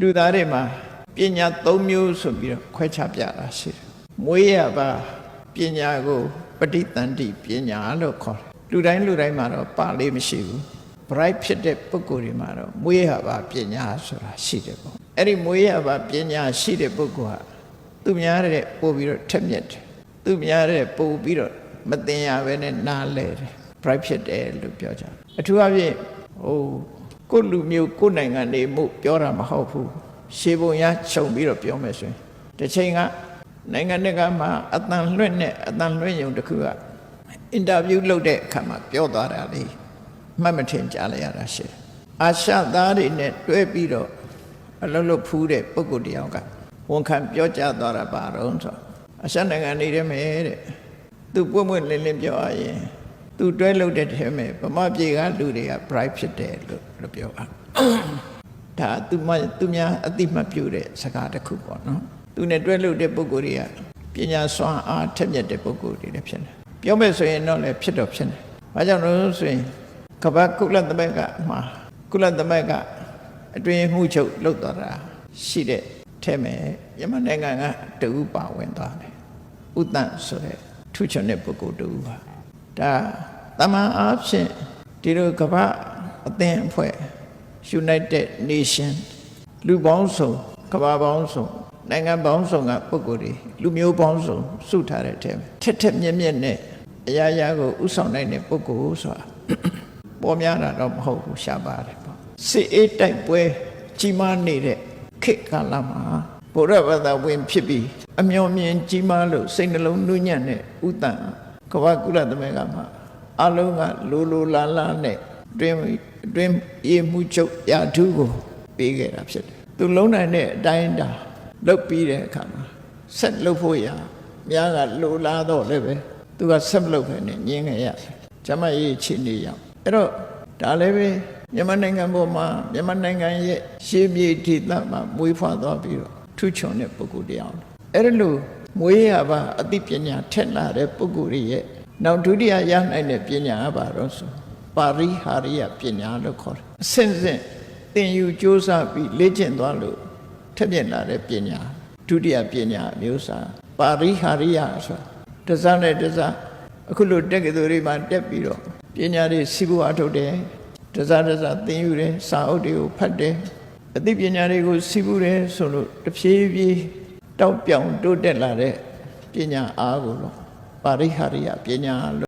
လူသားတွေမှာပညာ၃မျိုးဆိုပြီးတော့ခွဲခြားပြတာရှိတယ်မွေးရပါပညာကိုပဋိသန္တိပညာလို့ခေါ်တယ်လူတိုင်းလူတိုင်းမှာတော့ပါလေးမရှိဘူး bright ဖြစ်တဲ့ပုဂ္ဂိုလ်တွေမှာတော့မွေးရပါပညာဆိုတာရှိတယ်ပေါ့အဲ့ဒီမွေးရပါပညာရှိတဲ့ပုဂ္ဂိုလ်ဟာသူများတဲ့ပို့ပြီးတော့ထက်မြက်တယ်သူများတဲ့ပို့ပြီးတော့မတင်ရဘဲနဲ့နားလဲတယ် bright ဖြစ်တယ်လို့ပြောကြတယ်အထူးအဖြင့်ဟို ကိုယ့်လူမျိုးကိုယ့်နိုင်ငံနေမှုပြောတာမဟုတ်ဘူးရှေးပုံရခြုံပြီးတော့ပြောမယ်ဆိုရင်တစ်ချိန်ကနိုင်ငံတကာမှာအတန်လွှင့်နဲ့အတန်လွှင့်ယုံတစ်ခုကအင်တာဗျူးလုပ်တဲ့အခါမှာပြောသွားတာလေမှတ်မထင်ကြားလိုက်ရတာရှိတယ်အာရှသားတွေနဲ့တွဲပြီးတော့အလုံးလုံးဖူးတဲ့ပုံကိုယ်တယောက်ကဝန်ခံပြောကြားသွားတာပါတော့ဆိုအရှနိုင်ငံနေတယ်မဲ့တဲ့သူပွင့်ပွင့်လင်းလင်းပြောရရင် သူတွဲလုပ်တဲ့ထဲမှာဗမာပြည်ကလူတွေက bright ဖြစ်တယ်လို့လို့ပြောတာဒါသူမသူများအတိမတ်ပြုတဲ့စကားတစ်ခုပေါ့နော်သူနဲ့တွဲလို့တဲ့ပုဂ္ဂိုလ်တွေကပညာစွမ်းအားထက်မြက်တဲ့ပုဂ္ဂိုလ်တွေလည်းဖြစ်တယ်ပြောမယ်ဆိုရင်တော့လည်းဖြစ်တော့ဖြစ်တယ်ဘာကြောင့်လို့ဆိုရင်ကပ္ပကုလသမဂ္ဂမှာကုလသမဂ္ဂအတွင်းမှုချုပ်လုပ်တော်တာရှိတဲ့ထဲမှာမြန်မာနိုင်ငံကတူပါဝင်သွားတယ်ဥတ္တန့်ဆိုတဲ့ထူးချွန်တဲ့ပုဂ္ဂိုလ်တူပါ ဒါတမန်အားဖြင့်ဒီလိုကပ္ပအသင်းအဖွဲ့ United Nation လူပေါင်းစုံကမ္ဘာပေါင်းစုံနိုင်ငံပေါင်းစုံကပုဂ္ဂိုလ်တွေလူမျိုးပေါင်းစုံစုထားတဲ့အထက်ထက်ထက်မြက်မြက်နဲ့အရာရာကိုဥဆောင်နိုင်တဲ့ပုဂ္ဂိုလ်ဆိုတာပေါ်များတာတော့မဟုတ်ဘူးရှားပါတယ်ပေါ့စစ်အေးတိုက်ပွဲကြီးမားနေတဲ့ခေတ်ကာလမှာဘုရားဘာသာဝင်ဖြစ်ပြီးအမျော်မြင်ကြီးမားလို့စိတ်နှလုံးနှူးညံ့တဲ့ဥတ္တန် ကမ္ဘာကုလသမဂ္ဂမှာအလုံးကလိုလိုလာလာနဲ့တွင်တွင်ရေမှုချုပ်ရာထူးကိုပေးခဲ့တာဖြစ်တယ်သူလုံးနိုင်တဲ့အတိုင်းအတာလုတ်ပြီးတဲ့အခါမှာဆက်လုတ်ဖို့ရများကလိုလားတော့လည်းပဲသူကဆက်မလုတ်ပဲနဲ့ညင်းခဲ့ရတယ်ကျမရေးချီနေရအောင်အဲ့တော့ဒါလည်းပဲမြန်မာနိုင်ငံပေါ်မှာမြန်မာနိုင်ငံရဲ့ရှေးမြေဒေသမှာမွေးဖွားသွားပြီးတော့ထူးချွန်တဲ့ပုဂ္ဂိုလ်တရားအဲ့ဒါလို့ မွေးရပါအသိပညာထက်လာတဲ့ပုဂ္ဂိုလ်တွေရဲ့နောက်ဒုတိယရနိုင်တဲ့ပညာကဘာလို့ဆိုပါရိဟာရိယပညာလို့ခေါ်တယ်အစဉ်စဉ်သင်ယူစ조사ပြီးလေ့ကျင့်သွားလို့ထက်မြက်လာတဲ့ပညာဒုတိယပညာအမျိုးအစားပါရိဟာရိယဆိုတာတစ်စားနဲ့တစ်စားအခုလိုတက္ကသိုလ်တွေမှာတက်ပြီးတော့ပညာတွေစီးပွားထုတ်တယ်တစ်စားတစ်စားသင်ယူတယ်စာအုပ်တွေကိုဖတ်တယ်အသိပညာတွေကိုစီးပူးတယ်ဆိုလို့တဖြည်းဖြည်း တောက်ပြောင်တိုးတက်လာတဲ့ပညာအားကိုတော့ပါရိဟာရိယပညာလို့